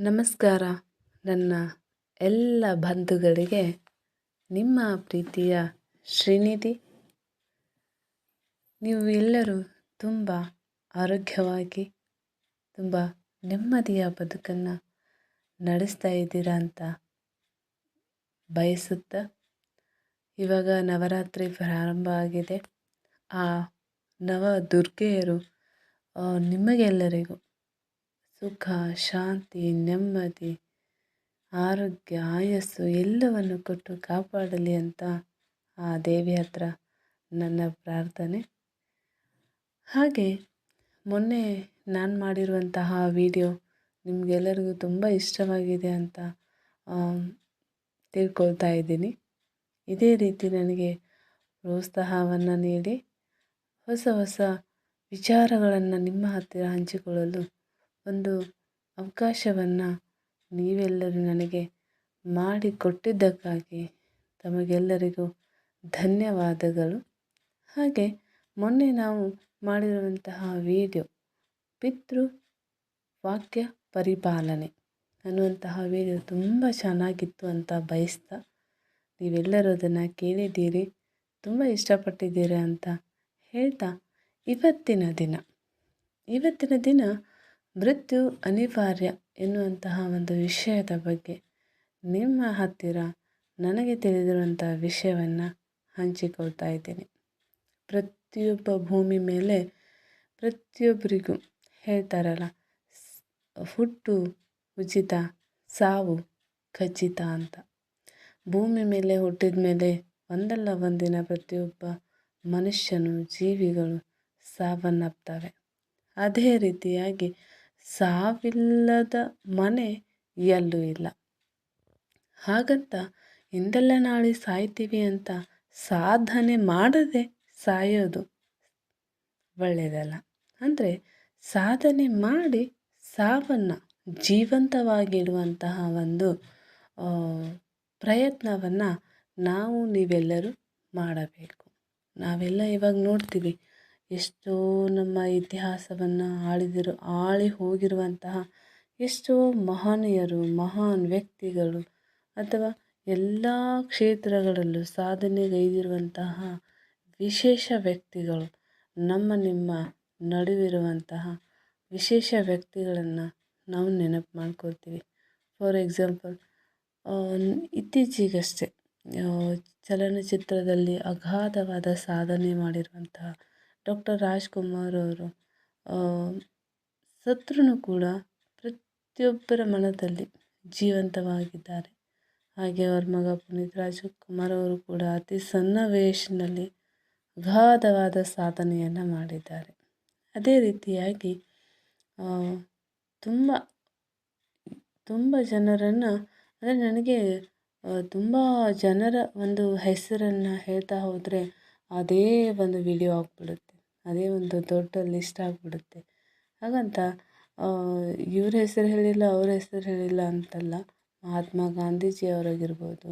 ನಮಸ್ಕಾರ. ನನ್ನ ಎಲ್ಲ ಬಂಧುಗಳಿಗೆ ನಿಮ್ಮ ಪ್ರೀತಿಯ ಶ್ರೀನಿಧಿ. ನೀವು ಎಲ್ಲರೂ ತುಂಬ ಆರೋಗ್ಯವಾಗಿ, ತುಂಬ ನೆಮ್ಮದಿಯ ಬದುಕನ್ನು ನಡೆಸ್ತಾ ಇದ್ದೀರಾ ಅಂತ ಬಯಸುತ್ತಾ ಇವಾಗ ನವರಾತ್ರಿ ಪ್ರಾರಂಭ ಆಗಿದೆ. ಆ ನವ ದುರ್ಗೆಯರು ನಿಮಗೆಲ್ಲರಿಗೂ ಸುಖ, ಶಾಂತಿ, ನೆಮ್ಮದಿ, ಆರೋಗ್ಯ, ಆಯಸ್ಸು ಎಲ್ಲವನ್ನು ಕೊಟ್ಟು ಕಾಪಾಡಲಿ ಅಂತ ಆ ದೇವಿ ಹತ್ರ ನನ್ನ ಪ್ರಾರ್ಥನೆ. ಹಾಗೆ ಮೊನ್ನೆ ನಾನು ಮಾಡಿರುವಂತಹ ವಿಡಿಯೋ ನಿಮಗೆಲ್ಲರಿಗೂ ತುಂಬ ಇಷ್ಟವಾಗಿದೆ ಅಂತ ತಿಳ್ಕೊಳ್ತಾ ಇದ್ದೀನಿ. ಇದೇ ರೀತಿ ನನಗೆ ಪ್ರೋತ್ಸಾಹವನ್ನು ನೀಡಿ, ಹೊಸ ಹೊಸ ವಿಚಾರಗಳನ್ನು ನಿಮ್ಮ ಹತ್ತಿರ ಹಂಚಿಕೊಳ್ಳಲು ಒಂದು ಅವಕಾಶವನ್ನು ನೀವೆಲ್ಲರೂ ನನಗೆ ಮಾಡಿಕೊಟ್ಟಿದ್ದಕ್ಕಾಗಿ ತಮಗೆಲ್ಲರಿಗೂ ಧನ್ಯವಾದಗಳು. ಹಾಗೆ ಮೊನ್ನೆ ನಾವು ಮಾಡಿರುವಂತಹ ವೀಡಿಯೋ ಪಿತೃ ವಾಕ್ಯ ಪರಿಪಾಲನೆ ಅನ್ನುವಂತಹ ವೀಡಿಯೋ ತುಂಬ ಚೆನ್ನಾಗಿತ್ತು ಅಂತ ಬಯಸ್ತಾ ನೀವೆಲ್ಲರೂ ಅದನ್ನು ಕೇಳಿದ್ದೀರಿ, ತುಂಬ ಇಷ್ಟಪಟ್ಟಿದ್ದೀರಿ ಅಂತ ಹೇಳ್ತಾ ಇವತ್ತಿನ ದಿನ. ಇವತ್ತಿನ ದಿನ ಮೃತ್ಯು ಅನಿವಾರ್ಯ ಎನ್ನುವಂತಹ ಒಂದು ವಿಷಯದ ಬಗ್ಗೆ ನಿಮ್ಮ ಹತ್ತಿರ ನನಗೆ ತಿಳಿದಿರುವಂಥ ವಿಷಯವನ್ನು ಹಂಚಿಕೊಳ್ತಾ ಇದ್ದೀನಿ. ಪ್ರತಿಯೊಬ್ಬ ಭೂಮಿ ಮೇಲೆ ಪ್ರತಿಯೊಬ್ಬರಿಗೂ ಹೇಳ್ತಾರಲ್ಲ ಹುಟ್ಟು, ಉಚಿತ, ಸಾವು, ಖಚಿತ ಅಂತ. ಭೂಮಿ ಮೇಲೆ ಹುಟ್ಟಿದ ಮೇಲೆ ಒಂದಲ್ಲ ಒಂದಿನ ಪ್ರತಿಯೊಬ್ಬ ಮನುಷ್ಯನು, ಜೀವಿಗಳು ಸಾವನ್ನಪ್ತವೆ. ಅದೇ ರೀತಿಯಾಗಿ ಸಾವಿಲ್ಲದ ಮನೆ ಎಲ್ಲೂ ಇಲ್ಲ. ಹಾಗಂತ ಇಂದಲ್ಲ ನಾಳೆ ಸಾಯ್ತೀವಿ ಅಂತ ಸಾಧನೆ ಮಾಡದೆ ಸಾಯೋದು ಒಳ್ಳೆಯದಲ್ಲ ಅಂದರೆ ಸಾಧನೆ ಮಾಡಿ ಸಾವನ್ನು ಜೀವಂತವಾಗಿಡುವಂತಹ ಒಂದು ಪ್ರಯತ್ನವನ್ನು ನಾವು ನೀವೆಲ್ಲರೂ ಮಾಡಬೇಕು. ನಾವೆಲ್ಲ ಇವಾಗ ನೋಡ್ತೀವಿ ಎಷ್ಟೋ ನಮ್ಮ ಇತಿಹಾಸವನ್ನು ಆಳಿದಿರು, ಆಳಿ ಹೋಗಿರುವಂತಹ ಎಷ್ಟೋ ಮಹನೀಯರು, ಮಹಾನ್ ವ್ಯಕ್ತಿಗಳು ಅಥವಾ ಎಲ್ಲ ಕ್ಷೇತ್ರಗಳಲ್ಲೂ ಸಾಧನೆಗೈದಿರುವಂತಹ ವಿಶೇಷ ವ್ಯಕ್ತಿಗಳು ನಮ್ಮ ನಿಮ್ಮ ನಡುವಿರುವಂತಹ ವಿಶೇಷ ವ್ಯಕ್ತಿಗಳನ್ನು ನಾವು ನೆನಪು ಮಾಡ್ಕೊಳ್ತೀವಿ. ಫಾರ್ ಎಕ್ಸಾಂಪಲ್ ಇತ್ತೀಚೆಗಷ್ಟೇ ಚಲನಚಿತ್ರದಲ್ಲಿ ಅಗಾಧವಾದ ಸಾಧನೆ ಮಾಡಿರುವಂತಹ ಡಾಕ್ಟರ್ ರಾಜ್ಕುಮಾರ್ ಅವರು ಸತ್ರೂ ಕೂಡ ಪ್ರತಿಯೊಬ್ಬರ ಮನದಲ್ಲಿ ಜೀವಂತವಾಗಿದ್ದಾರೆ. ಹಾಗೆ ಅವ್ರ ಮಗ ಪುನೀತ್ ರಾಜ್ಕುಮಾರ್ ಅವರು ಕೂಡ ಅತಿ ಸಣ್ಣ ವಯಸ್ಸಿನಲ್ಲಿ ಅಗಾಧವಾದ ಸಾಧನೆಯನ್ನು ಮಾಡಿದ್ದಾರೆ. ಅದೇ ರೀತಿಯಾಗಿ ತುಂಬ ತುಂಬ ಜನರನ್ನು, ಅಂದರೆ ನನಗೆ ತುಂಬ ಜನರ ಒಂದು ಹೆಸರನ್ನು ಹೇಳ್ತಾ ಹೋದರೆ, ಅದೇ ಒಂದು ವಿಡಿಯೋ ಆಗಿಬಿಡುತ್ತೆ. ಅದೇ ಒಂದು ದೊಡ್ಡ ಲಿಸ್ಟ್ ಆಗಿಬಿಡುತ್ತೆ. ಹಾಗಂತ ಇವ್ರ ಹೆಸರು ಹೇಳಿಲ್ಲ, ಅವ್ರ ಹೆಸರು ಹೇಳಿಲ್ಲ ಅಂತಲ್ಲ, ಮಹಾತ್ಮ ಗಾಂಧೀಜಿ ಅವರಾಗಿರ್ಬೋದು.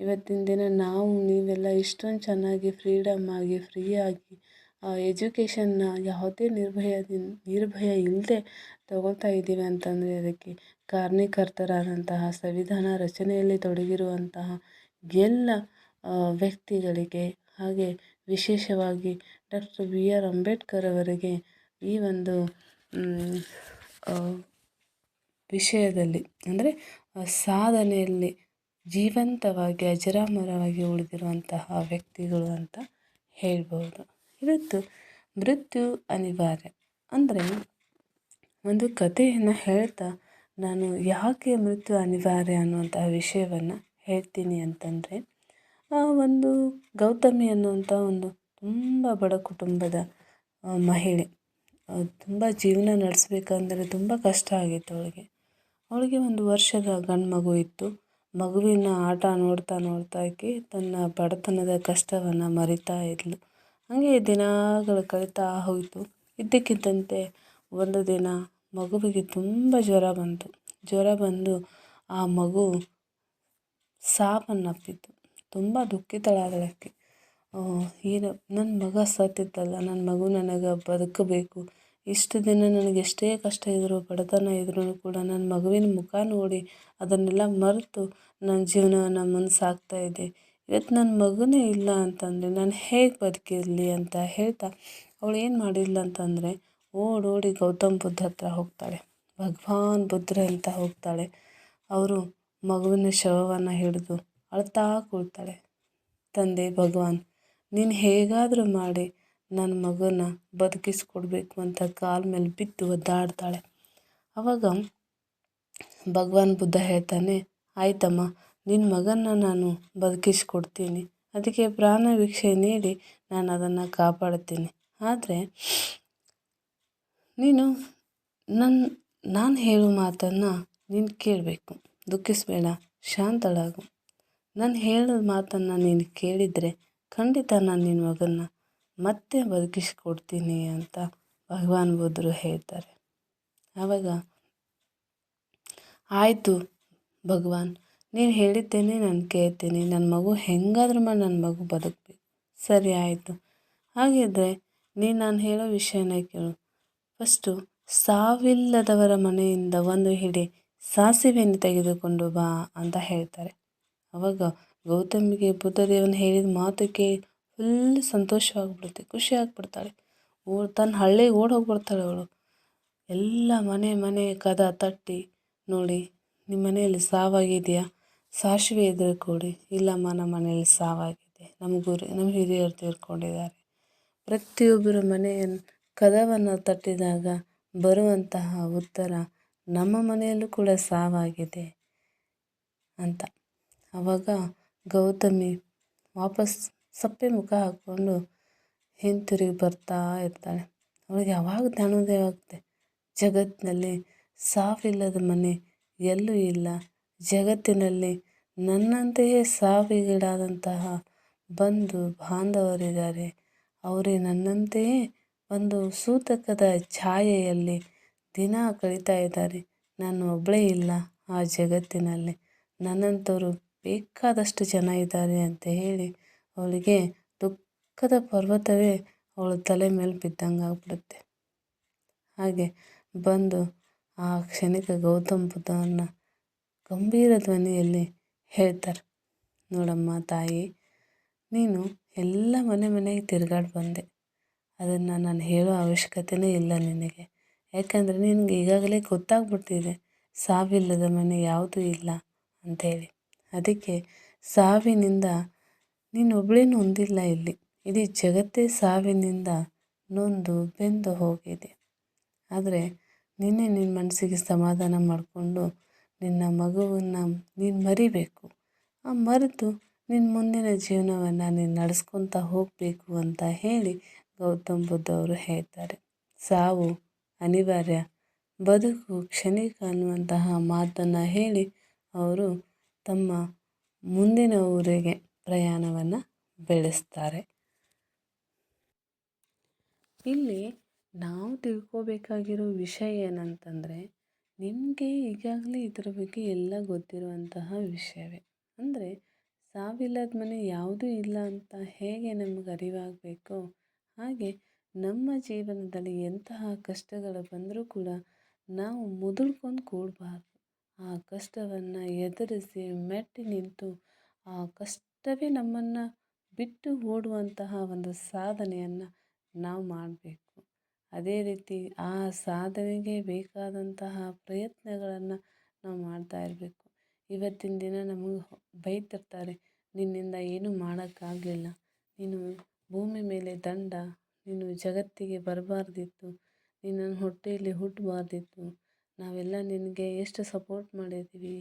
ಇವತ್ತಿನ ದಿನ ನಾವು, ನೀವೆಲ್ಲ ಇಷ್ಟೊಂದು ಚೆನ್ನಾಗಿ ಫ್ರೀಡಮ್ ಆಗಿ ಫ್ರೀಯಾಗಿ ಎಜುಕೇಷನ್ನ ಯಾವುದೇ ನಿರ್ಭಯದಿಂದ ನಿರ್ಭಯ ಇಲ್ಲದೆ ತಗೊಳ್ತಾ ಇದ್ದೀವಿ ಅಂತಂದರೆ ಅದಕ್ಕೆ ಕಾರಣೀಕರ್ತರಾದಂತಹ ಸಂವಿಧಾನ ರಚನೆಯಲ್ಲಿ ತೊಡಗಿರುವಂತಹ ಎಲ್ಲ ವ್ಯಕ್ತಿಗಳಿಗೆ, ಹಾಗೆ ವಿಶೇಷವಾಗಿ ಡಾಕ್ಟರ್ ಬಿ ಆರ್ ಅಂಬೇಡ್ಕರ್ ಅವರಿಗೆ ಈ ಒಂದು ವಿಷಯದಲ್ಲಿ, ಅಂದರೆ ಸಾಧನೆಯಲ್ಲಿ ಜೀವಂತವಾಗಿ, ಅಜರಾಮರವಾಗಿ ಉಳಿದಿರುವಂತಹ ವ್ಯಕ್ತಿಗಳು ಅಂತ ಹೇಳ್ಬೋದು. ಇವತ್ತು ಮೃತ್ಯು ಅನಿವಾರ್ಯ. ಅಂದರೆ, ಒಂದು ಕಥೆಯನ್ನು ಹೇಳ್ತಾ ನಾನು ಯಾಕೆ ಮೃತ್ಯು ಅನಿವಾರ್ಯ ಅನ್ನುವಂತಹ ವಿಷಯವನ್ನು ಹೇಳ್ತೀನಿ ಅಂತಂದರೆ ಒಂದು ಗೌತಮಿ ಅನ್ನುವಂಥ ಒಂದು ತುಂಬ ಬಡ ಕುಟುಂಬದ ಮಹಿಳೆ. ತುಂಬ ಜೀವನ ನಡೆಸ್ಬೇಕಂದ್ರೆ ತುಂಬ ಕಷ್ಟ ಆಗಿತ್ತು ಅವಳಿಗೆ. ಅವಳಿಗೆ ಒಂದು ವರ್ಷದ ಗಂಡು ಮಗು ಇತ್ತು. ಮಗುವಿನ ಆಟ ನೋಡ್ತಾ ನೋಡ್ತಾ ಆಕೆ ತನ್ನ ಬಡತನದ ಕಷ್ಟವನ್ನು ಮರಿತಾ ಇದ್ಳು ಹಾಗೆ ದಿನಗಳು ಕಳೀತಾ ಹೋಯಿತು. ಇದ್ದಕ್ಕಿದ್ದಂತೆ ಒಂದು ದಿನ ಮಗುವಿಗೆ ತುಂಬ ಜ್ವರ ಬಂತು. ಜ್ವರ ಬಂದು ಆ ಮಗು ಸಾವನ್ನಪ್ಪಿತು ತುಂಬ ದುಃಖಿತಳಾದಳಾಕೆ ಏನು ನನ್ನ ಮಗ ಸತ್ತಿದ್ದಲ್ಲ ನನ್ನ ಮಗು ನನಗೆ ಬದುಕಬೇಕು. ಇಷ್ಟು ದಿನ ನನಗೆ ಎಷ್ಟೇ ಕಷ್ಟ ಇದ್ದರೂ ಬಡತನ ಇದ್ರೂ ಕೂಡ ನನ್ನ ಮಗುವಿನ ಮುಖ ನೋಡಿ ಅದನ್ನೆಲ್ಲ ಮರೆತು ನನ್ನ ಜೀವನವನ್ನು ಮುಂದೆ ಸಾಗ್ತಾ ಇದೆ ಇವತ್ತು ನನ್ನ ಮಗುನೇ ಇಲ್ಲ ಅಂತಂದರೆ, ನಾನು ಹೇಗೆ ಬದುಕಿರಲಿ ಅಂತ ಹೇಳ್ತಾ, ಅವಳು ಏನು ಮಾಡಿಲ್ಲ ಅಂತಂದರೆ, ಓಡೋಡಿ ಗೌತಮ್ ಬುದ್ಧ ಹತ್ರ ಹೋಗ್ತಾಳೆ. ಭಗವಾನ್ ಬುದ್ಧರ ಅಂತ ಹೋಗ್ತಾಳೆ. ಅವರು ಮಗುವಿನ ಶವವನ್ನು ಹಿಡಿದು ಅಳ್ತಾ ಕೂಳ್ತಾಳೆ ತಂದೆ ಭಗವಾನ್, ನೀನು ಹೇಗಾದರೂ ಮಾಡಿ ನನ್ನ ಮಗನ ಬದುಕಿಸ್ಕೊಡ್ಬೇಕು ಅಂತ ಕಾಲ ಮೇಲೆ ಬಿದ್ದು ಒದ್ದಾಡ್ತಾಳೆ. ಆವಾಗ ಭಗವಾನ್ ಬುದ್ಧ ಹೇಳ್ತಾನೆ, ಆಯ್ತಮ್ಮ ನಿನ್ನ ಮಗನ ನಾನು ಬದುಕಿಸ್ಕೊಡ್ತೀನಿ. ಅದಕ್ಕೆ ಪ್ರಾಣ ಭಿಕ್ಷೆ ನೀಡಿ ನಾನು ಅದನ್ನು ಕಾಪಾಡ್ತೀನಿ. ಆದರೆ ನೀನು ನನ್ನ ನಾನು ಹೇಳೋ ಮಾತನ್ನು ನೀನು ಕೇಳಬೇಕು. ದುಃಖಿಸಬೇಡ, ಶಾಂತಳಾಗು. ನಾನು ಹೇಳೋ ಮಾತನ್ನು ನೀನು ಕೇಳಿದರೆ ಖಂಡಿತ ನಾನು ನಿನ್ನ ಮಗನ್ನ ಮತ್ತೆ ಬದುಕಿಸ್ಕೊಡ್ತೀನಿ ಅಂತ ಭಗವಾನ್ ಬುದ್ಧರು ಹೇಳ್ತಾರೆ. ಆವಾಗ ಆಯಿತು ಭಗವಾನ್, ನೀನು ಹೇಳಿದ್ದೇನೆ, ನಾನು ಕೇಳ್ತೀನಿ. ನನ್ನ ಮಗು ಹೆಂಗಾದ್ರೂ ಮಾಡಿ ನನ್ನ ಮಗು ಬದುಕಬೇಕು. ಸರಿ, ಆಯಿತು. ಹಾಗಿದ್ದರೆ ನೀನು ನಾನು ಹೇಳೋ ವಿಷಯನ ಕೇಳು. ಫಸ್ಟು ಸಾವಿಲ್ಲದವರ ಮನೆಯಿಂದ ಒಂದು ಹಿಡಿ ಸಾಸಿವೆಯನ್ನು ತೆಗೆದುಕೊಂಡು ಬಾ ಅಂತ ಹೇಳ್ತಾರೆ. ಅವಾಗ ಗೌತಮಿಗೆ ಬುದ್ಧದೇವನ ಹೇಳಿದ ಮಾತು ಕೇಳಿ ಫುಲ್ ಸಂತೋಷವಾಗ್ಬಿಡುತ್ತೆ ಖುಷಿ ಆಗ್ಬಿಡ್ತಾಳೆ ಓ, ತನ್ನ ಹಳ್ಳಿಗೆ ಓಡಿ ಹೋಗ್ಬಿಡ್ತಾಳೆ ಅವಳು. ಎಲ್ಲ ಮನೆ ಮನೆ ಕದ ತಟ್ಟಿ, ನೋಡಿ ನಿಮ್ಮ ಮನೆಯಲ್ಲಿ ಸಾವಾಗಿದೆಯಾ? ಸಾಸಿವೆ ಇದ್ರೆ ಕೊಡಿ. ಇಲ್ಲಮ್ಮ ನಮ್ಮ ಮನೆಯಲ್ಲಿ ಸಾವಾಗಿದೆ ನಮ್ಮ ಗುರು, ನಮ್ಮ ಹಿರಿಯರು ತೀರ್ಕೊಂಡಿದ್ದಾರೆ. ಪ್ರತಿಯೊಬ್ಬರ ಮನೆಯ ಕದವನ್ನು ತಟ್ಟಿದಾಗ ಬರುವಂತಹ ಉತ್ತರ ನಮ್ಮ ಮನೆಯಲ್ಲೂ ಕೂಡ ಸಾವಾಗಿದೆ ಅಂತ. ಆವಾಗ ಗೌತಮಿ ವಾಪಸ್ ಸಪ್ಪೆ ಮುಖ ಹಾಕ್ಕೊಂಡು ಹಿಂತಿರುಗಿ ಬರ್ತಾ ಇರ್ತಾಳೆ. ಅವಳಿಗೆ ಯಾವಾಗ ಜ್ಞಾನೋದಯ ಆಗುತ್ತೆ ಜಗತ್ತಿನಲ್ಲಿ ಸಾವಿಲ್ಲದ ಮನೆ ಎಲ್ಲೂ ಇಲ್ಲ. ಜಗತ್ತಿನಲ್ಲಿ ನನ್ನಂತೆಯೇ ಸಾವಿಗೀಡಾದಂತಹ ಬಂಧು ಬಾಂಧವರಿದ್ದಾರೆ. ಅವರೇ ನನ್ನಂತೆಯೇ ಒಂದು ಸೂತಕದ ಛಾಯೆಯಲ್ಲಿ ದಿನ ಕಳೀತಾ ಇದ್ದಾರೆ. ನಾನು ಒಬ್ಬಳೇ ಇಲ್ಲ ಆ ಜಗತ್ತಿನಲ್ಲಿ. ನನ್ನಂಥವರು ಬೇಕಾದಷ್ಟು ಜನ ಇದ್ದಾರೆ ಅಂತ ಹೇಳಿ ಅವಳಿಗೆ ದುಃಖದ ಪರ್ವತವೇ ಅವಳ ತಲೆ ಮೇಲೆ ಬಿದ್ದಂಗೆ ಆಗ್ಬಿಡುತ್ತೆ. ಹಾಗೆ ಬಂದು ಆ ಕ್ಷಣಿಕ ಗೌತಮ್ ಬುದ್ಧವನ್ನು ಗಂಭೀರ ಧ್ವನಿಯಲ್ಲಿ ಹೇಳ್ತಾರೆ, ನೋಡಮ್ಮ ತಾಯಿ, ನೀನು ಎಲ್ಲ ಮನೆ ಮನೆಗೆ ತಿರುಗಾಡಿ ಬಂದೆ. ಅದನ್ನು ನಾನು ಹೇಳೋ ಅವಶ್ಯಕತೆಯೇ ಇಲ್ಲ ನಿನಗೆ. ಯಾಕಂದರೆ ನಿನಗೆ ಈಗಾಗಲೇ ಗೊತ್ತಾಗ್ಬಿಟ್ಟಿದೆ ಸಾವಿಲ್ಲದ ಮನೆ ಯಾವುದೂ ಇಲ್ಲ ಅಂಥೇಳಿ ಅದಕ್ಕೆ ಸಾವಿನಿಂದ ನೀನು ಒಬ್ಳೇನು ಹೊಂದಿಲ್ಲ ಇಲ್ಲಿ. ಇಡೀ ಜಗತ್ತೇ ಸಾವಿನಿಂದ ನೊಂದು ಬೆಂದು ಹೋಗಿದೆ. ಆದರೆ ನಿನ್ನೆ ನಿನ್ನ ಮನಸ್ಸಿಗೆ ಸಮಾಧಾನ ಮಾಡಿಕೊಂಡು ನಿನ್ನ ಮಗುವನ್ನು ನೀನು ಮರಿಬೇಕು. ಆ ಮರೆತು ನಿನ್ನ ಮುಂದಿನ ಜೀವನವನ್ನು ನೀನು ನಡೆಸ್ಕೊತಾ ಹೋಗಬೇಕು ಅಂತ ಹೇಳಿ ಗೌತಮ್ ಬುದ್ಧ ಅವರು ಹೇಳ್ತಾರೆ. ಸಾವು ಅನಿವಾರ್ಯ. ಬದುಕು ಕ್ಷಣಿಕ ಅನ್ನುವಂತಹ ಮಾತನ್ನು ಹೇಳಿ ಅವರು ತಮ್ಮ ಮುಂದಿನ ಊರಿಗೆ ಪ್ರಯಾಣವನ್ನು ಬೆಳೆಸ್ತಾರೆ. ಇಲ್ಲಿ ನಾವು ತಿಳ್ಕೋಬೇಕಾಗಿರೋ ವಿಷಯ ಏನಂತಂದರೆ, ನಿಮಗೆ ಈಗಾಗಲೇ ಇದರ ಬಗ್ಗೆ ಎಲ್ಲ ಗೊತ್ತಿರುವಂತಹ ವಿಷಯವೇ. ಅಂದರೆ, ಸಾವಿಲ್ಲದ ಮನೆ ಯಾವುದೂ ಇಲ್ಲ ಅಂತ ಹೇಗೆ ನಮಗೆ ಅರಿವಾಗಬೇಕೋ ಹಾಗೆ ನಮ್ಮ ಜೀವನದಲ್ಲಿ ಎಂತಹ ಕಷ್ಟಗಳು ಬಂದರೂ ಕೂಡ ನಾವು ಮುದುಡ್ಕೊಂಡು ಕೂಡಬಾರ್ದು. ಆ ಕಷ್ಟವನ್ನು ಎದುರಿಸಿ ಮೆಟ್ಟಿ ನಿಂತು ಆ ಕಷ್ಟವೇ ನಮ್ಮನ್ನು ಬಿಟ್ಟು ಓಡುವಂತಹ ಒಂದು ಸಾಧನೆಯನ್ನು ನಾವು ಮಾಡಬೇಕು. ಅದೇ ರೀತಿ ಆ ಸಾಧನೆಗೆ ಬೇಕಾದಂತಹ ಪ್ರಯತ್ನಗಳನ್ನು ನಾವು ಮಾಡ್ತಾ ಇರಬೇಕು. ಇವತ್ತಿನ ದಿನ ನಮಗೆ ಬೈತಿರ್ತಾರೆ, ನಿನ್ನಿಂದ ಏನೂ ಮಾಡೋಕ್ಕಾಗಲಿಲ್ಲ. ನೀನು ಭೂಮಿ ಮೇಲೆ ದಂಡ, ನೀನು ಜಗತ್ತಿಗೆ ಬರಬಾರ್ದಿತ್ತು, ನಿನ್ನನ್ನು ನನ್ನ ಹೊಟ್ಟೆಯಲ್ಲಿ ಹುಟ್ಟಬಾರ್ದಿತ್ತು ನಾವೆಲ್ಲ ನಿನಗೆ ಎಷ್ಟು ಸಪೋರ್ಟ್ ಮಾಡಿದ್ದೀವಿ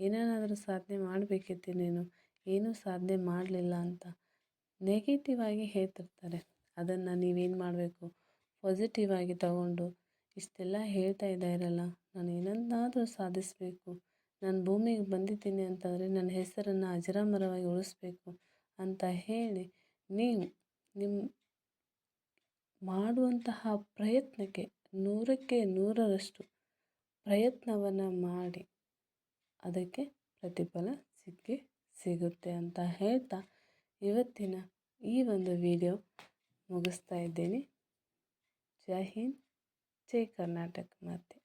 ಏನೇನಾದರೂ ಸಾಧನೆ ಮಾಡಬೇಕಿತ್ತು ನೀನು? ಏನೂ ಸಾಧನೆ ಮಾಡಲಿಲ್ಲ ಅಂತ ನೆಗೆಟಿವ್ ಆಗಿ ಹೇಳ್ತಿರ್ತಾರೆ. ಅದನ್ನು ನೀವೇನು ಮಾಡಬೇಕು? ಪಾಸಿಟಿವ್ ಆಗಿ ತಗೊಂಡು ಇಷ್ಟೆಲ್ಲ ಹೇಳ್ತಾ ಇದ್ದಾರಲ್ಲ ನಾನು ಏನನ್ನಾದರೂ ಸಾಧಿಸಬೇಕು. ನಾನು ಭೂಮಿಗೆ ಬಂದಿದ್ದೀನಿ ಅಂತಂದರೆ ನನ್ನ ಹೆಸರನ್ನು ಅಜರಾಮರವಾಗಿ ಉಳಿಸ್ಬೇಕು ಅಂತ ಹೇಳಿ ನೀವು ನಿಮ್ಮ ಮಾಡುವಂತಹ ಪ್ರಯತ್ನಕ್ಕೆ ನೂರಕ್ಕೆ ನೂರರಷ್ಟು ಪ್ರಯತ್ನವನ್ನು ಮಾಡಿ ಅದಕ್ಕೆ ಪ್ರತಿಫಲ ಸಿಕ್ಕಿ ಸಿಗುತ್ತೆ ಅಂತ ಹೇಳ್ತಾ ಇವತ್ತಿನ ಈ ಒಂದು ವಿಡಿಯೋ ಮುಗಿಸ್ತಾ ಇದ್ದೀನಿ. ಜೈ ಹಿಂದ್, ಜೈ ಕರ್ನಾಟಕ ಮಾತೆ.